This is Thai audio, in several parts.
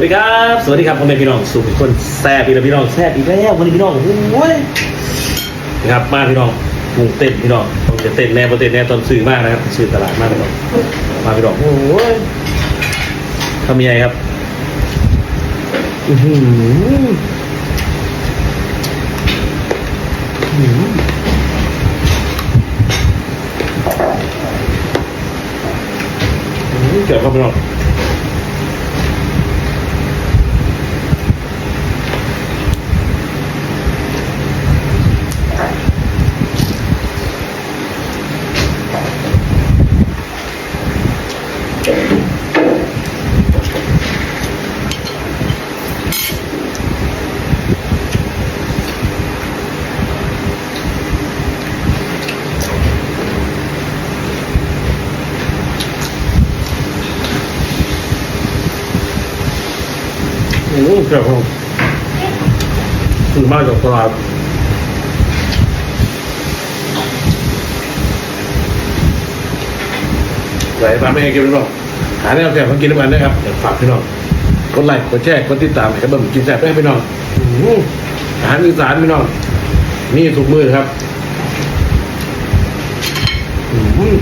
วัสดีครับ สวัสดีครับพ่อแม่พี่น้องสุขคนแซ่บอีกแล้วพี่น้องแซ่บอีกแล้ววันนี้พี่น้องโอ้ยนะครับมาพี่น้องกรุงเต้นพี่น้องต้องจะเต้นแน่บ่เต้นแน่ตอนซื้อมากนะครับซื้อตลาดมากพี่น้องมาพี่น้องโอ้ยทำยังไงครับอือหืออื้อหืออื้อเกี่ยวกับพี่น้อง โอ้เกี่ยวกับคือมาจากตลาดไหลมาไม่ให้กินพี่น้องหาแนวแซ่บมากินด้วยกันนะครับเดี๋ยวฝากพี่น้องกดไลค์กดแชร์กดติดตามให้เบิ่มกินแซ่บให้พี่น้องอื้อาหารอีสานพี่น้องนี่สุกมือครับอื้อ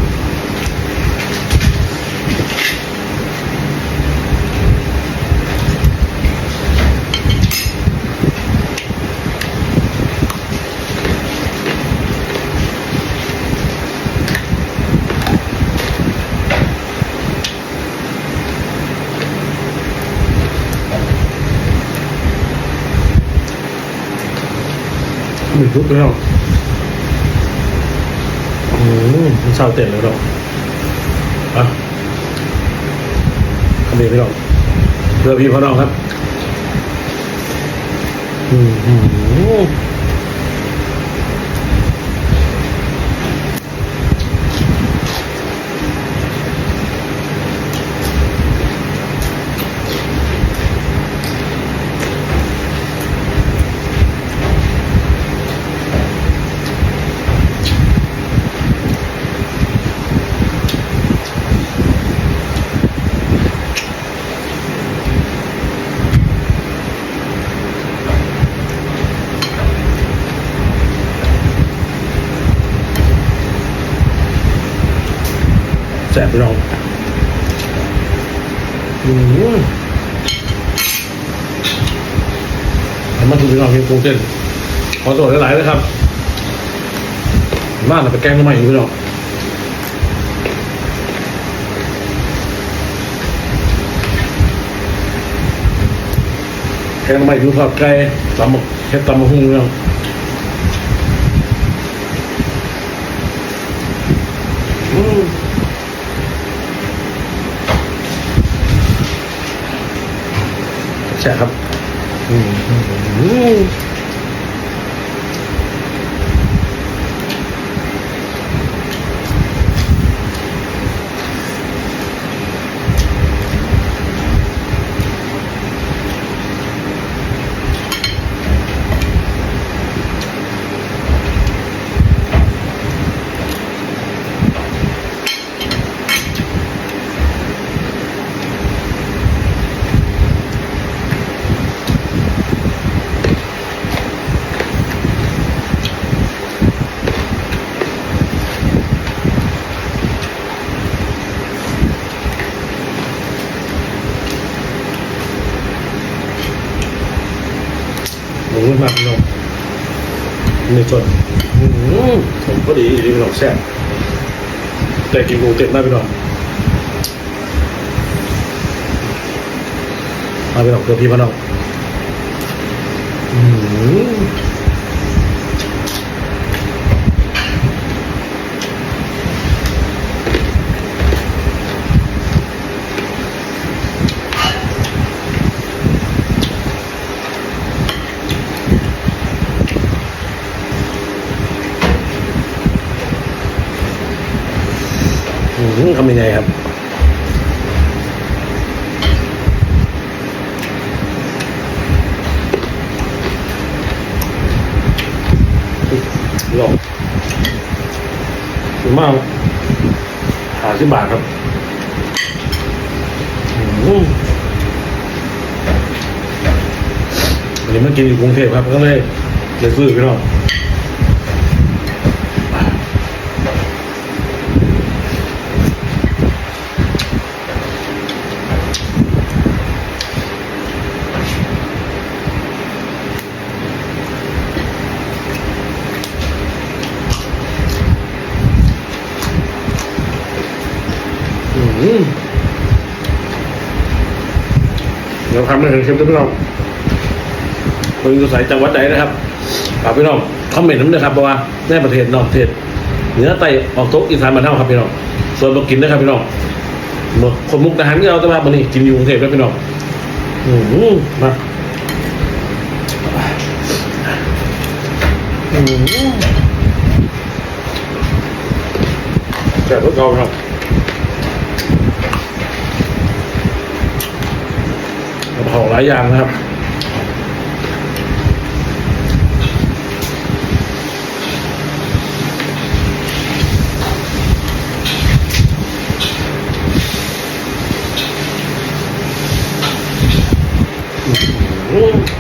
หือหนึ่งทุกเรื่องอืมมันเศร้าเต็มเลยหรอกอะทำนี้พี่น้องเพื่อพี่พ่อน้องครับ อืม สบพี่น้องอืมมาดูพี่น้องที่กรุงเทพขอตัวหลายๆเลยครับบ้านเราไปแกงทำไมอยู่พี่น้องแกงไมอยู่ทอดไก่ตำบักแค่ตำมะฮุ่งพี่องอืม ช่ครับ อืมอืมหมูมากพี่น้องในส่วนผมก็ดีดีพี่น้องแซ่บแต่กินหมูเต็มได้พี่น้องมาพี่น้องเพื่อพี่พี่น้องอืมำยังไงครับลงถึงมากหาสิบบาทครับอืมดี๋ยวมากินอยู่กรุงเทพครับก็เลยเลยซื้อพี่น้อง เดี๋ยวทำให้เห็นคลิปด้วยพี่น้องคนอยู่สายจังหวัดใดนะครับฝากพี่น้องคอมเมนต์น้ำด้วยครับเพราะว่าในประเทศนอกประเทศเหนือใต้ออกตกอีสานมาเท่าครับพี่น้องส่วนมากินนะครับพี่น้องหมดคนมุกทหารก็เอาต่ว่าวันนี้กินอยู่กรุงเทพแล้วพี่น้องอืมมาอืมแซ่บรสเกาครับ ของหลายอย่างนะครับ อืม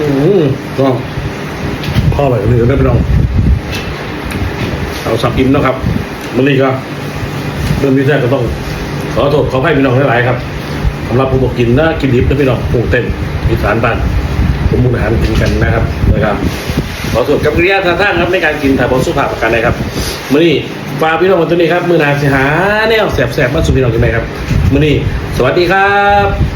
อืม ก็พ่อแบบนี้ได้ไปลองเอาสับอิ่มนะครับมันนี่ก็เรื่องนี้แท้ก็ต้อง ขอโทษขอให้พี่น้องหลายๆครับสำหรับผู้บอกกินนะกินดิบนะพี่น้องปรุงเต้นอีสานบ้านผมมุกอาหารกินกันนะครับนะครับขอโทษกับกิริยาท่าทางครับในการกินถ่ายบอลสุภาพประการใดครับมื่อนี้ฝากพี่น้องวันตัวนี้ครับ มือหนาสิหาแนวแสบๆมาสู่พี่น้องกันไหมครับมื่อนี้สวัสดีครับ